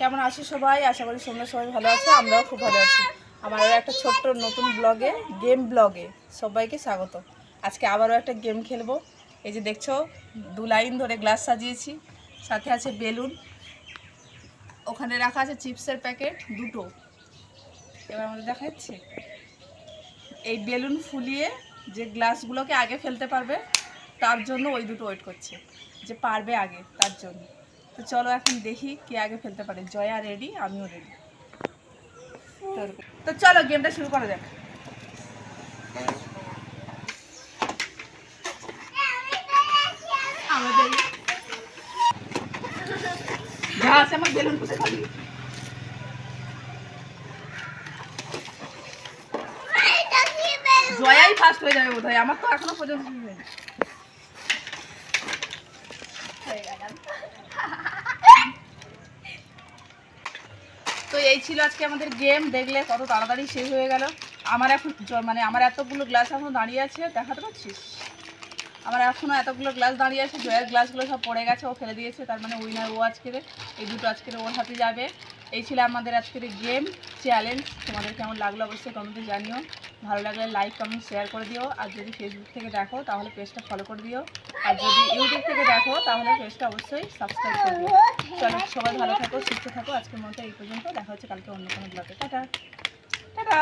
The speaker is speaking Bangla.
কেমন আছো সবাই? আশা করি তোমরা সবাই ভালো আছো, আমরাও খুব ভালো আছি। আমার একটা ছোট্ট নতুন ব্লগে গেম ব্লগে সবাইকে স্বাগত। আজকে আবারও একটা গেম খেলব। এই যে দেখছ, দু লাইন ধরে গ্লাস সাজিয়েছি, সাথে আছে বেলুন। ওখানে রাখা আছে চিপসের প্যাকেট, দুটো। এবার আমাদের দেখা যাচ্ছে এই বেলুন ফুলিয়ে যে গ্লাসগুলোকে আগে ফেলতে পারবে, তার জন্য ওই দুটো ওয়েট করছে, যে পারবে আগে, তার জন্য। তো চলো এখন দেখি কে আগে ফেলতে পারে। জয়া রেডি আমিও রেডি তো চলো গেমটা শুরু করা যাক। আমাদের বেলুন জয়াই ফার্স্ট হয়ে যাবে বোধহয়। আমার তো এখনও পর্যন্ত শুরু হয়নি। তো এই ছিল আজকে আমাদের গেম দেখলে কত তাড়াতাড়ি শেষ হয়ে গেল। আমার এখন মানে আমার এতগুলো গ্লাস এখনও দাঁড়িয়ে আছে, দেখাতে পারছিস? আমার এখনও এতগুলো গ্লাস দাঁড়িয়ে আছে, জয়ের গ্লাসগুলো সব পড়ে গেছে, ও ফেলে দিয়েছে, তার মানে উইনার ও আজকে এই দুটো আজকে ওর হাতে যাবে। এই ছিল আমাদের আজকের গেম চ্যালেঞ্জ তোমাদের কেমন লাগল অবশ্যই কমেন্টে জানিও। ভালো লাগলে লাইক কমেন্ট শেয়ার করে দিও। আর যদি ফেসবুক থেকে দেখো, তাহলে পেজটা ফলো করে দিও। আর যদি ইউটিউব থেকে দেখো, তাহলে পেজটা অবশ্যই সাবস্ক্রাইব করে দিও। চলো, সবাই ভালো থাকো, সুস্থ থাকো। আজকের মতো এই পর্যন্ত। দেখা হচ্ছে কালকে অন্য কোনো ব্লগে টাটা। টাটা।